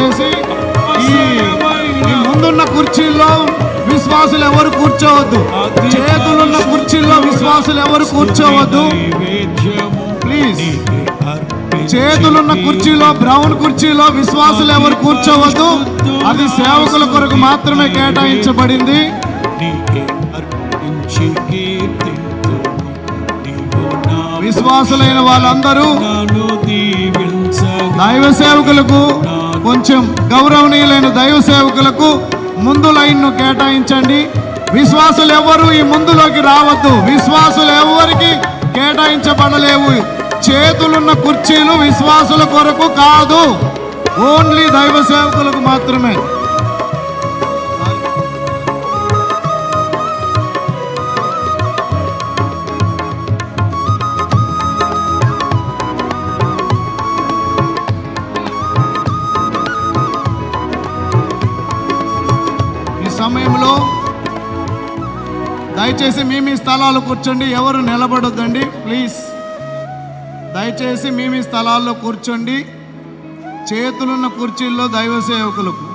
దయచేసి ఈ ముందున్న కుర్చీల్లో విశ్వాసులు ఎవరు కూర్చోవద్దు. చేతులున్న కుర్చీల్లో విశ్వాసులు ఎవరు కూర్చోవద్దు. ప్లీజ్. చేతులున్న కుర్చీలో బ్రౌన్ కుర్చీలో విశ్వాసులు ఎవరు కూర్చోవద్దు. అది సేవకుల కొరకు మాత్రమే కేటాయించబడింది. విశ్వాసులైన వాళ్ళందరూ దైవ సేవకులకు కొంచెం గౌరవనీయులైన దైవ సేవకులకు ముందు లైన్ను కేటాయించండి. విశ్వాసులు ఎవరు ఈ ముందులోకి రావద్దు. విశ్వాసులు ఎవరికి కేటాయించబడలేవు. చేతులున్న కుర్చీలు విశ్వాసుల కొరకు కాదు. ఓన్లీ దైవ సేవకులకు మాత్రమే. సమయంలో దయచేసి మీ మీ స్థలాలు కూర్చోండి ఎవరు నిలబడొద్దండి ప్లీజ్. దయచేసి మీ మీ స్థలాల్లో కూర్చోండి చేతులున్న కుర్చీల్లో దైవ సేవకులకు.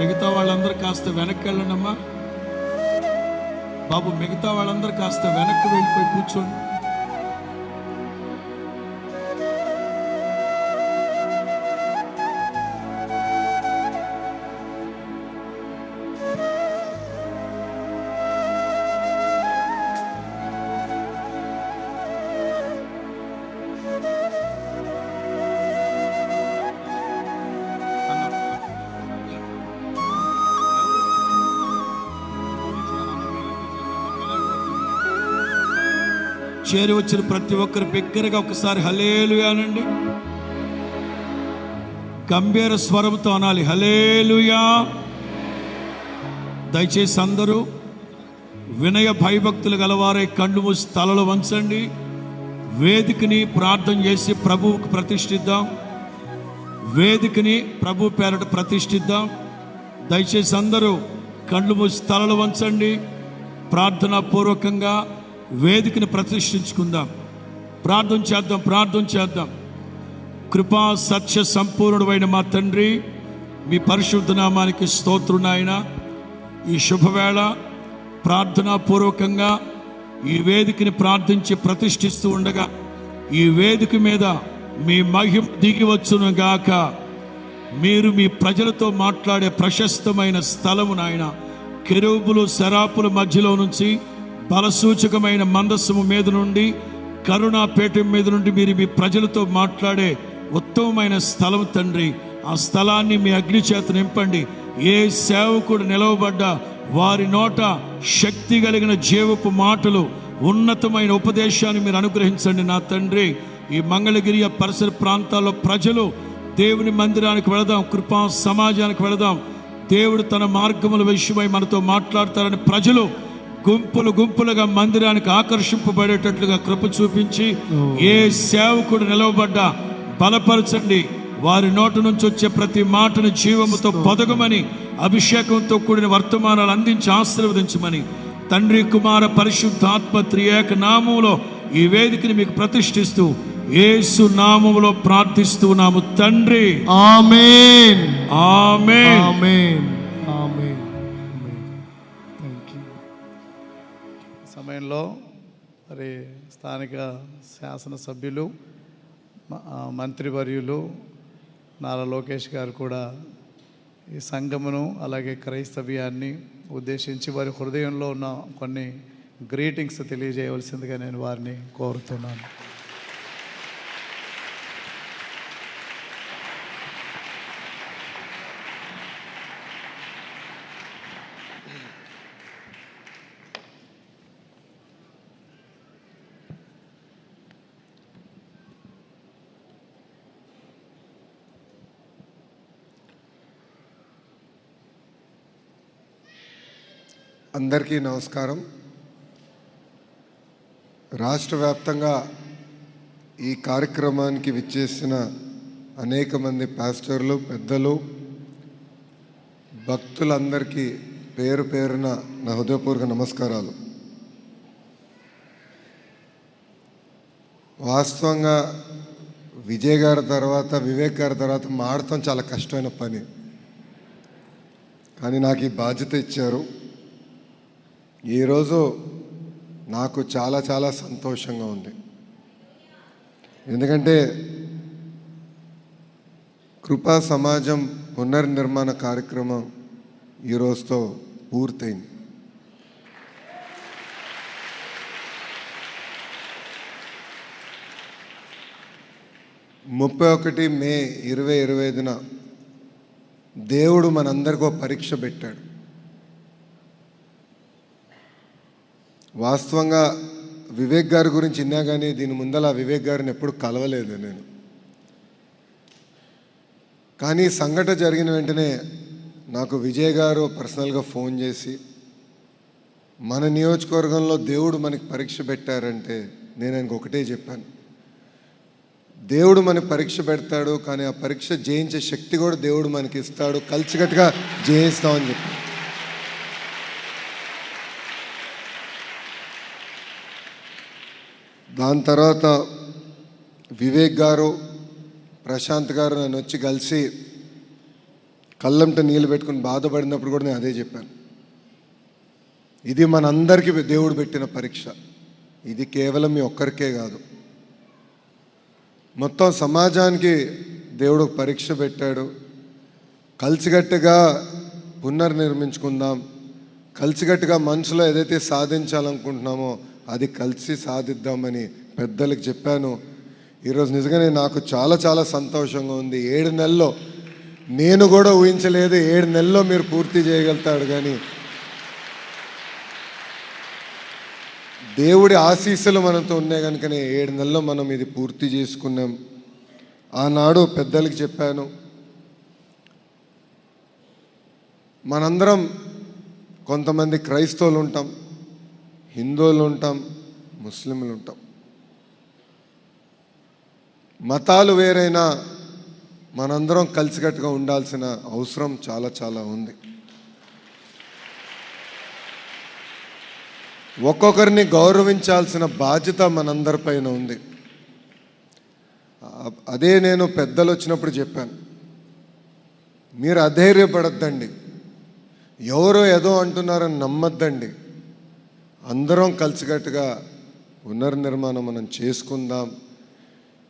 మిగతా వాళ్ళందరూ కాస్త వెనక్కి వెళ్ళండమ్మా బాబు మిగతా వాళ్ళందరూ కాస్త వెనక్కి వెళ్ళిపోయి కూర్చోండి. చేరి వచ్చిన ప్రతి ఒక్కరు బిగ్గరగా ఒకసారి హలేలు అనండి. గంభీర స్వరంతో అనాలి. హలేలుయా దయచేసి అందరూ వినయ భయభక్తులు గలవారే కళ్ళు మూసి తలలు వంచండి. వేదికని ప్రార్థన చేసి ప్రభువుకు ప్రతిష్ఠిద్దాం. వేదికని ప్రభు పేరట ప్రతిష్ఠిద్దాం. దయచేసి అందరూ కళ్ళు మూసి తలలు వంచండి. ప్రార్థనా పూర్వకంగా వేదికను ప్రతిష్ఠించుకుందాం. ప్రార్థన చేద్దాం ప్రార్థన చేద్దాం. కృపా సత్య సంపూర్ణుడైన మా తండ్రి మీ పరిశుద్ధ నామానికి స్తోత్రం నాయన. ఈ శుభవేళ ప్రార్థనాపూర్వకంగా ఈ వేదికని ప్రార్థించి ప్రతిష్ఠిస్తూ ఉండగా ఈ వేదిక మీద మీ మహిమ దిగివచ్చును గాక. మీరు మీ ప్రజలతో మాట్లాడే ప్రశస్తమైన స్థలము నాయన. కెరూబులు శరాపుల మధ్యలో నుంచి బలసూచకమైన మందస్సము మీద నుండి కరుణాపేట మీద నుండి మీరు మీ ప్రజలతో మాట్లాడే ఉత్తమమైన స్థలం తండ్రి. ఆ స్థలాన్ని మీ అగ్ని చేత నింపండి. ఏ సేవకుడు నిలవబడ్డా వారి నోట శక్తి కలిగిన జీవపు మాటలు ఉన్నతమైన ఉపదేశాన్ని మీరు అనుగ్రహించండి నా తండ్రి. ఈ మంగళగిరి పరిసర ప్రాంతాల్లో ప్రజలు దేవుని మందిరానికి వెళదాం కృపా సమాజానికి వెళదాం. దేవుడు తన మార్గముల విషయమై మనతో మాట్లాడతారని ప్రజలు గుంపులు గుంపులుగా మందిరానికి ఆకర్షింపబడేటట్లుగా కృప చూపించి ఏ సేవకుడు నిలవబడ్డా బలపరచండి. వారి నోటి నుంచి వచ్చే ప్రతి మాటను జీవముతో పొదగమని అభిషేకంతో కూడిన వర్తమానాలు అందించి ఆశీర్వదించమని. తండ్రి కుమార పరిశుద్ధాత్మ త్రియేక నామములో ఈ వేదికని మీకు ప్రతిష్ఠిస్తూ యేసు నామములో ప్రార్థిస్తున్నాము తండ్రి. ఆమేన్. ఆమేన్. ఆమేన్. సమయంలో మరి స్థానిక శాసనసభ్యులు మంత్రివర్యులు నారా లోకేష్ గారు కూడా ఈ సంఘమును అలాగే క్రైస్తవ్యాన్ని ఉద్దేశించి వారి హృదయంలో ఉన్న కొన్ని గ్రీటింగ్స్ తెలియజేయవలసిందిగా నేను వారిని కోరుతున్నాను. అందరికీ నమస్కారం. రాష్ట్ర వ్యాప్తంగా ఈ కార్యక్రమానికి విచ్చేసిన అనేక మంది పాస్టర్లు పెద్దలు భక్తులందరికీ పేరు పేరున నా హృదయపూర్వక నమస్కారాలు. వాస్తవంగా విజయ్ గారి తర్వాత వివేక్ గారి తర్వాత మాడటం చాలా కష్టమైన పని. కానీ నాకు ఈ బాధ్యత ఇచ్చారు. ఈరోజు నాకు చాలా చాలా సంతోషంగా ఉంది. ఎందుకంటే కృపా సమాజం పునర్నిర్మాణ కార్యక్రమం ఈ రోజుతో పూర్తయింది. ముప్పై ఒకటి మే ఇరవై ఇరవై ఐదున దేవుడు మనందరికీ పరీక్ష పెట్టాడు. వాస్తవంగా వివేక్ గారి గురించి విన్నా కానీ దీని ముందల వివేక్ గారిని ఎప్పుడు కలవలేదు నేను. కానీ సంఘటన జరిగిన వెంటనే నాకు విజయ్ గారు పర్సనల్గా ఫోన్ చేసి మన నియోజకవర్గంలో దేవుడు మనకి పరీక్ష పెట్టారంటే నేను ఆయనకు ఒకటే చెప్పాను. దేవుడు మనకి పరీక్ష పెడతాడు కానీ ఆ పరీక్ష జయించే శక్తి కూడా దేవుడు మనకి ఇస్తాడు కలిసికట్టుగా జయిస్తామని చెప్పి దాని తర్వాత వివేక్ గారు ప్రశాంత్ గారు నన్ను వచ్చి కలిసి కళ్ళంట నీళ్ళు పెట్టుకుని బాధపడినప్పుడు కూడా నేను అదే చెప్పాను. ఇది మనందరికీ దేవుడు పెట్టిన పరీక్ష. ఇది కేవలం మీ ఒక్కరికే కాదు. మొత్తం సమాజానికి దేవుడు పరీక్ష పెట్టాడు. కలిసికట్టుగా పునర్నిర్మించుకుందాం. కలిసికట్టుగా మనసులో ఏదైతే సాధించాలనుకుంటున్నామో అది కలిసి సాధిద్దామని పెద్దలకు చెప్పాను. ఈరోజు నిజంగానే నాకు చాలా చాలా సంతోషంగా ఉంది. ఏడు నెలల్లో నేను కూడా ఊహించలేదు ఏడు నెలల్లో మీరు పూర్తి చేయగలుగుతాడు కానీ దేవుడి ఆశీస్సులు మనతో ఉన్నాయి కనుకనే ఏడు నెలల్లో మనం ఇది పూర్తి చేసుకున్నాం. ఆనాడు పెద్దలకి చెప్పాను మనందరం కొంతమంది క్రైస్తవులు ఉంటాం. హిందువులు ఉంటాం ముస్లింలు ఉంటాం. మతాలు వేరైనా మనందరం కలిసికట్టుగా ఉండాల్సిన అవసరం చాలా చాలా ఉంది. ఒక్కొక్కరిని గౌరవించాల్సిన బాధ్యత మనందరిపైన ఉంది. అదే నేను పెద్దలు వచ్చినప్పుడు చెప్పాను. మీరు అధైర్యపడద్దండి. ఎవరో ఏదో అంటున్నారని నమ్మద్దండి. అందరం కలిసికట్టుగా పునర్నిర్మాణం మనం చేసుకుందాం.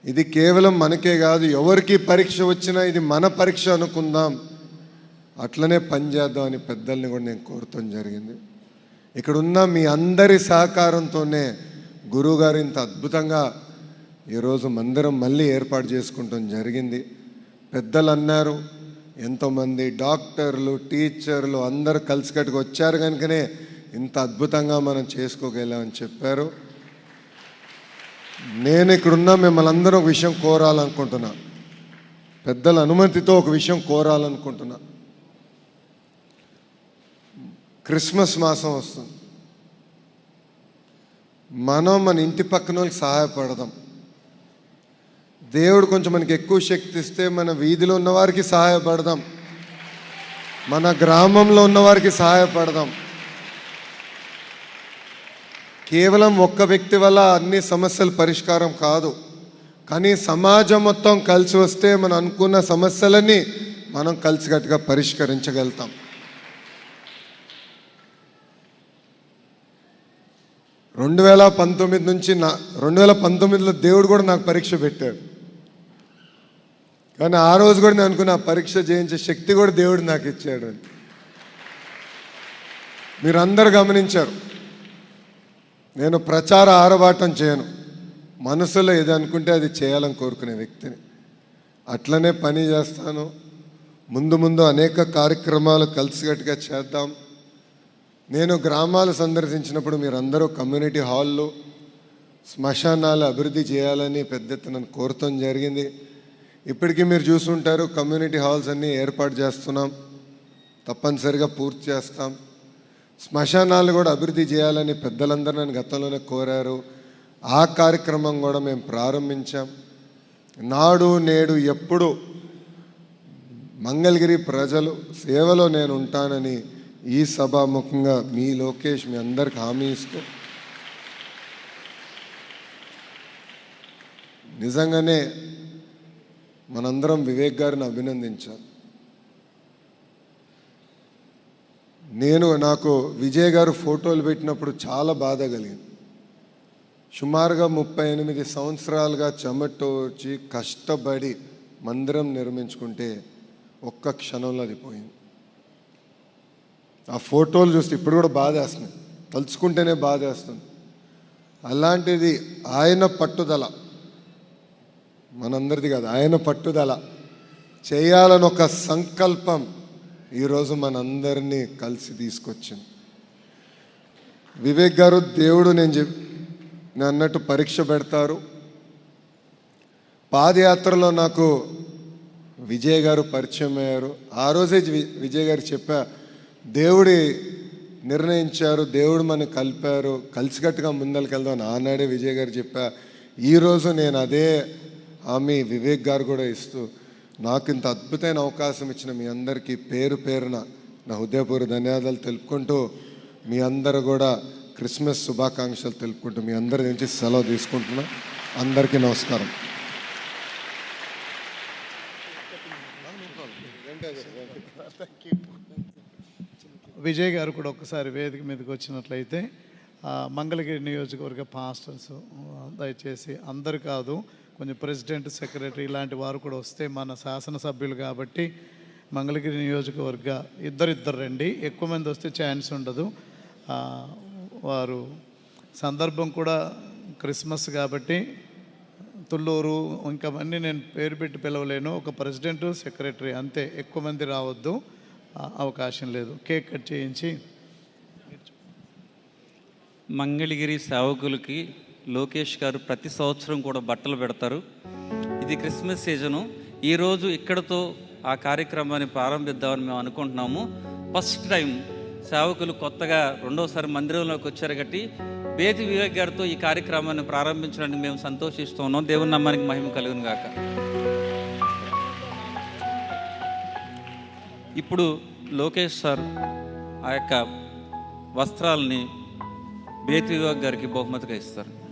ఇది కేవలం మనకే కాదు ఎవరికి పరీక్ష వచ్చినా ఇది మన పరీక్ష అనుకుందాం. అట్లనే పనిచేద్దాం అని పెద్దల్ని కూడా నేను కోరటం జరిగింది. ఇక్కడ ఉన్న మీ అందరి సహకారంతోనే గురువుగారు ఇంత అద్భుతంగా ఈరోజు మందిరం మళ్ళీ ఏర్పాటు చేసుకుంటాం జరిగింది. పెద్దలు అన్నారు ఎంతోమంది డాక్టర్లు టీచర్లు అందరు కలిసికట్టుగా వచ్చారు కనుకనే ఇంత అద్భుతంగా మనం చేసుకోగలామని చెప్పారు. నేను ఇక్కడున్న మిమ్మల్ని అందరూ ఒక విషయం కోరాలనుకుంటున్నా. పెద్దల అనుమతితో ఒక విషయం కోరాలనుకుంటున్నా. క్రిస్మస్ మాసం వస్తుంది. మనం మన ఇంటి పక్కన వాళ్ళకి సహాయపడదాం. దేవుడు కొంచెం మనకి ఎక్కువ శక్తి ఇస్తే మన వీధిలో ఉన్నవారికి సహాయపడదాం. మన గ్రామంలో ఉన్నవారికి సహాయపడదాం. కేవలం ఒక్క వ్యక్తి వల్ల అన్ని సమస్యలు పరిష్కారం కాదు. కానీ సమాజం మొత్తం కలిసి వస్తే మనం అనుకున్న సమస్యలన్నీ మనం కలిసికట్టుగా పరిష్కరించగలుగుతాం. రెండు వేల పంతొమ్మిది నుంచి నా రెండు వేల పంతొమ్మిదిలో దేవుడు కూడా నాకు పరీక్ష పెట్టాడు. కానీ ఆ రోజు కూడా నేను అనుకున్న పరీక్ష చేయించే శక్తి కూడా దేవుడు నాకు ఇచ్చాడు అని. మీరు అందరు గమనించారు. నేను ప్రచార ఆరబాటం చేయను. మనసులో ఏది అనుకుంటే అది చేయాలని కోరుకునే వ్యక్తిని. అట్లనే పని చేస్తాను. ముందు ముందు అనేక కార్యక్రమాలు కలిసికట్టుగా చేద్దాం. నేను గ్రామాలు సందర్శించినప్పుడు మీరందరూ కమ్యూనిటీ హాల్లో శ్మశానాలు అభివృద్ధి చేయాలని పెద్ద ఎత్తున కోరటం జరిగింది. ఇప్పటికీ మీరు చూసుంటారు కమ్యూనిటీ హాల్స్ అన్నీ ఏర్పాటు చేస్తున్నాం. తప్పనిసరిగా పూర్తి చేస్తాం. శ్మశానాలు కూడా అభివృద్ధి చేయాలని పెద్దలందరూ నన్ను గతంలోనే కోరారు. ఆ కార్యక్రమం కూడా మేము ప్రారంభించాం. నాడు నేడు ఎప్పుడు మంగళగిరి ప్రజలు సేవలో నేను ఉంటానని ఈ సభాముఖంగా మీ లోకేష్ మీ అందరికి హామీ ఇస్తూ నిజంగానే మనందరం వివేక్ గారిని అభినందించాలి. నేను నాకు విజయ్ గారు ఫోటోలు పెట్టినప్పుడు చాలా బాధ కలిగింది. సుమారుగా ముప్పై ఎనిమిది సంవత్సరాలుగా చెమటోర్చి కష్టపడి మందిరం నిర్మించుకుంటే ఒక్క క్షణంలో అది పోయింది. ఆ ఫోటోలు చూస్తే ఇప్పుడు కూడా బాధేస్తున్నాయి తలుచుకుంటేనే బాధేస్తుంది అలాంటిది ఆయన పట్టుదల మనందరిది కాదు ఆయన పట్టుదల చేయాలని ఒక సంకల్పం ఈరోజు మనందరినీ కలిసి తీసుకొచ్చింది వివేక్ గారు దేవుడు నేను చెప్ నేను అన్నట్టు పరీక్ష పెడతారు. పాదయాత్రలో నాకు విజయ్ గారు పరిచయం అయ్యారు. ఆ రోజే విజయ్ గారు చెప్పా దేవుడి నిర్ణయించారు దేవుడు మనకు కలిపారు కలిసికట్టుగా ముందరికెళ్దాం ఆనాడే విజయ్ గారు చెప్పా. ఈరోజు నేను అదే ఆమె వివేక్ గారు కూడా ఇస్తూ నాకు ఇంత అద్భుతమైన అవకాశం ఇచ్చిన మీ అందరికీ పేరు పేరున నా హృదయపూర్వ ధన్యవాదాలు తెలుపుకుంటూ మీ అందరు కూడా క్రిస్మస్ శుభాకాంక్షలు తెలుపుకుంటూ మీ అందరి నుంచి సెలవు తీసుకుంటున్నా. అందరికీ నమస్కారం. విజయ్ గారు కూడా ఒకసారి వేదిక మీదకి వచ్చినట్లయితే మంగళగిరి నియోజకవర్గ పాస్టర్స్ దయచేసి అందరు కాదు కొంచెం ప్రెసిడెంట్ సెక్రటరీ ఇలాంటి వారు కూడా వస్తే మన శాసనసభ్యులు కాబట్టి మంగళగిరి నియోజకవర్గ ఇద్దరిద్దరు రండి. ఎక్కువ మంది వస్తే ఛాన్స్ ఉండదు. వారు సందర్భం కూడా క్రిస్మస్ కాబట్టి తుళ్ళూరు ఇంకా అన్నీ నేను పేరు పెట్టి పిలవలేను. ఒక ప్రెసిడెంట్ సెక్రటరీ అంతే. ఎక్కువ మంది రావద్దు. అవకాశం లేదు. కేక్ కట్ చేయించి మంగళగిరి సేవకులకి లోకేష్ గారు ప్రతి సంవత్సరం కూడా బట్టలు పెడతారు. ఇది క్రిస్మస్ సీజను. ఈరోజు ఇక్కడతో ఆ కార్యక్రమాన్ని ప్రారంభిద్దామని మేము అనుకుంటున్నాము. ఫస్ట్ టైం సేవకులు కొత్తగా రెండోసారి మందిరంలోకి వచ్చారు కాబట్టి బేతి వివేక్ గారితో ఈ కార్యక్రమాన్ని ప్రారంభించడానికి మేము సంతోషిస్తున్నాం దేవుని నమ్మానికి మహిమ కలుగును గాక. ఇప్పుడు లోకేష్ సార్ ఆ యొక్క వస్త్రాలని బేతి వివేక్ గారికి బహుమతిగా ఇస్తారు.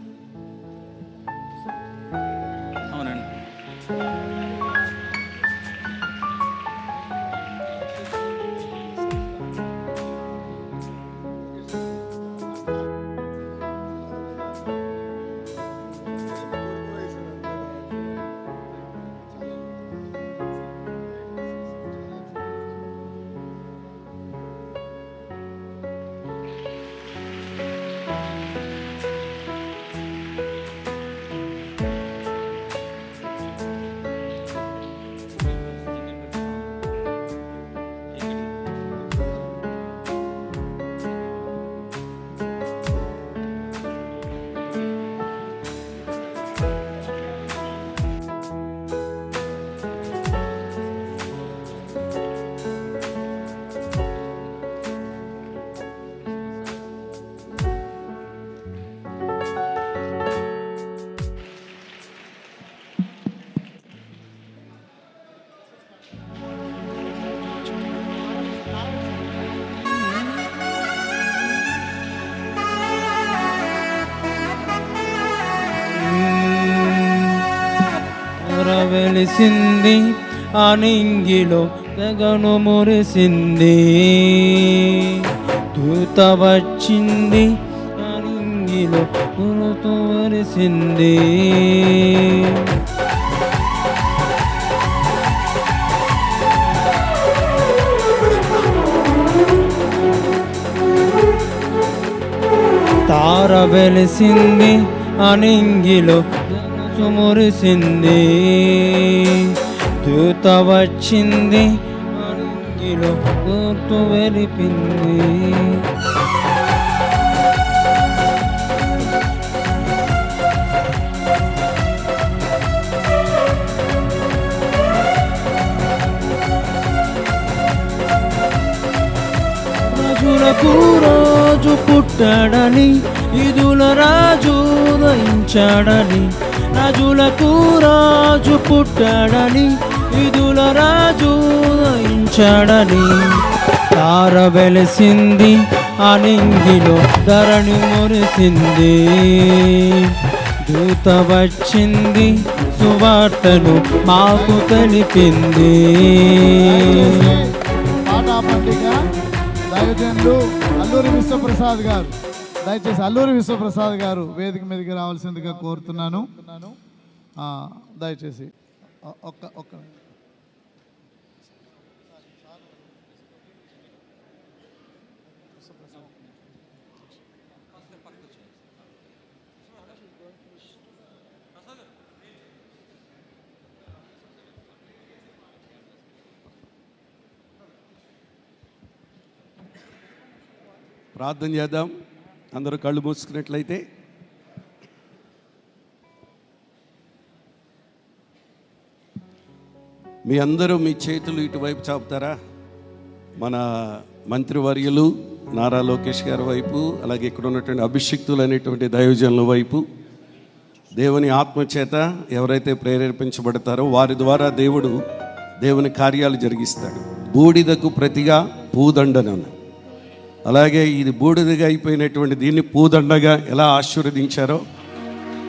వెలిసింది అనింగిలో తెగను మురిసింది. దూత వచ్చింది అనింగిలో గురుతు మురిసింది. తార వెలిసింది అనింగిలో మనసు మురిసింది దూత వచ్చింది అనింగిలో గుర్తు వెలిపింది. రాజులకు రాజు పుట్టాడని ఇదుల రాజు ఉదయించాడని రాజులకు రాజు పుట్టాడని విధుల రాజు ఉదయించాడని తార వెలిసింది అనింగిలో ధరణి మురిసింది. దూత వచ్చింది సువార్తను మాకు తెలిపింది. పాటా పండుగ దైవజనులు అల్లూరి విశ్వప్రసాద్ గారు. దయచేసి అల్లూరి విశ్వప్రసాద్ గారు వేదిక మీదకి రావాల్సిందిగా కోరుతున్నాను. దయచేసి ఒక్క ఒక్క ప్రార్థన చేద్దాం. అందరూ కళ్ళు మూసుకున్నట్లయితే. మీ అందరూ మీ చేతులు ఇటువైపు చాపుతారా? మన మంత్రివర్యులు నారా లోకేష్ గారి వైపు అలాగే ఇక్కడ ఉన్నటువంటి అభిషిక్తులు అనేటువంటి దైవజనుల వైపు. దేవుని ఆత్మచేత ఎవరైతే ప్రేరేపించబడతారో వారి ద్వారా దేవుడు దేవుని కార్యాలు జరిగిస్తాడు. బూడిదకు ప్రతిగా పూదండనను అలాగే ఇది బూడిదగా అయిపోయినటువంటి దీన్ని పూదండగా ఎలా ఆశీర్వదించారో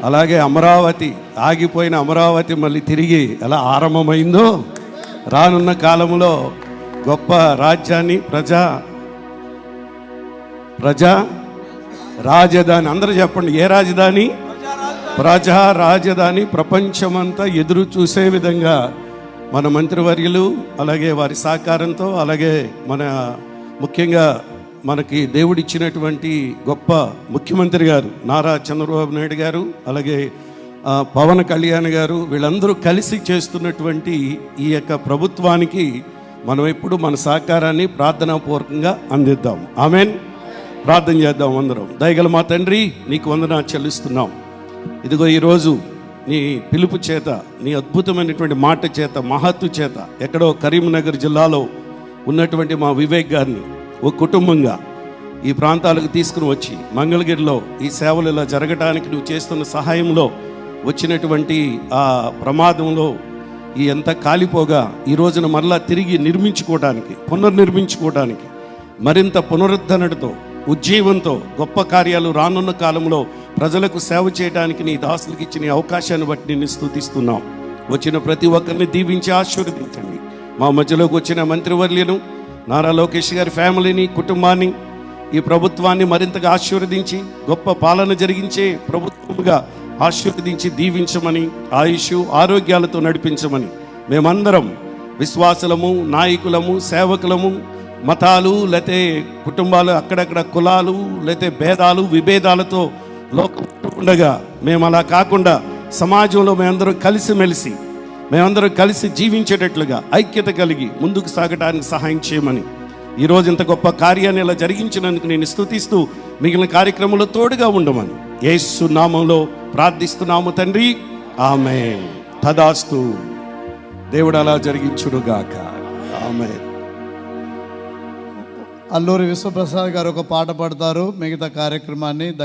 అలాగే అమరావతి ఆగిపోయిన అమరావతి మళ్ళీ తిరిగి ఎలా ఆరంభమైందో రానున్న కాలంలో గొప్ప రాజ్యాన్ని ప్రజా ప్రజా రాజధాని అందరూ చెప్పండి ఏ రాజధాని? ప్రజా రాజధాని ప్రపంచమంతా ఎదురు చూసే విధంగా మన మంత్రివర్యులు అలాగే వారి సహకారంతో అలాగే మన ముఖ్యంగా మనకి దేవుడిచ్చినటువంటి గొప్ప ముఖ్యమంత్రి గారు నారా చంద్రబాబు నాయుడు గారు అలాగే పవన్ కళ్యాణ్ గారు వీళ్ళందరూ కలిసి చేస్తున్నటువంటి ఈ యొక్క ప్రభుత్వానికి మనం ఎప్పుడు మన సహకారాన్ని ప్రార్థనాపూర్వకంగా అందిద్దాం. ఆమెన్. ప్రార్థన చేద్దాం అందరం. దయగల మా తండ్రి నీకు వందన చెల్లిస్తున్నాం. ఇదిగో ఈరోజు నీ పిలుపు చేత నీ అద్భుతమైనటువంటి మాట చేత మహత్తు చేత ఎక్కడో కరీంనగర్ జిల్లాలో ఉన్నటువంటి మా వివేక్ గారిని ఒక కుటుంబంగా ఈ ప్రాంతాలకు తీసుకుని వచ్చి మంగళగిరిలో ఈ సేవలు ఇలా జరగడానికి నువ్వు చేస్తున్న సహాయంలో వచ్చినటువంటి ఆ ప్రమాదంలో ఈ ఎంత కాలిపోగా ఈ రోజున మరలా తిరిగి నిర్మించుకోవడానికి పునర్నిర్మించుకోవడానికి మరింత పునరుద్ధరణతో ఉజ్జీవంతో గొప్ప కార్యాలు రానున్న కాలంలో ప్రజలకు సేవ చేయడానికి నీ దాసులకు ఇచ్చిన అవకాశాన్ని బట్టి నిన్ను స్థుతిస్తున్నాం. వచ్చిన ప్రతి ఒక్కరిని దీవించి ఆశీర్వదించండి. మా మధ్యలోకి వచ్చిన మంత్రివర్యులను నారా లోకేష్ గారి ఫ్యామిలీని కుటుంబాన్ని ఈ ప్రభుత్వాన్ని మరింతగా ఆశీర్వదించి గొప్ప పాలన జరిగించే ప్రభుత్వముగా ఆశీర్వదించి దీవించమని ఆయుష్ ఆరోగ్యాలతో నడిపించమని మేమందరం విశ్వాసులము నాయకులము సేవకులము మతాలు లేతే కుటుంబాలు అక్కడక్కడ కులాలు లేతే భేదాలు విభేదాలతో లోకం ఉండగా మేము అలా కాకుండా సమాజంలో మేమందరం కలిసిమెలిసి మేమందరం కలిసి జీవించేటట్లుగా ఐక్యత కలిగి ముందుకు సాగడానికి సహాయం చేయమని. ఈరోజు ఇంత గొప్ప కార్యాన్ని ఇలా జరిగించినందుకు నేను స్తుతిస్తూ మిగిలిన కార్యక్రమంలో తోడుగా ఉండమని. యేసు నామంలో ప్రార్థిస్తున్నాము తండ్రి. ఆమె తదాస్తు. దేవుడు అలా జరిగించుడుగాక ఆమె అల్లూరి విశ్వప్రసాద్ గారు ఒక పాట పాడతారు. మిగతా కార్యక్రమాన్ని దైవ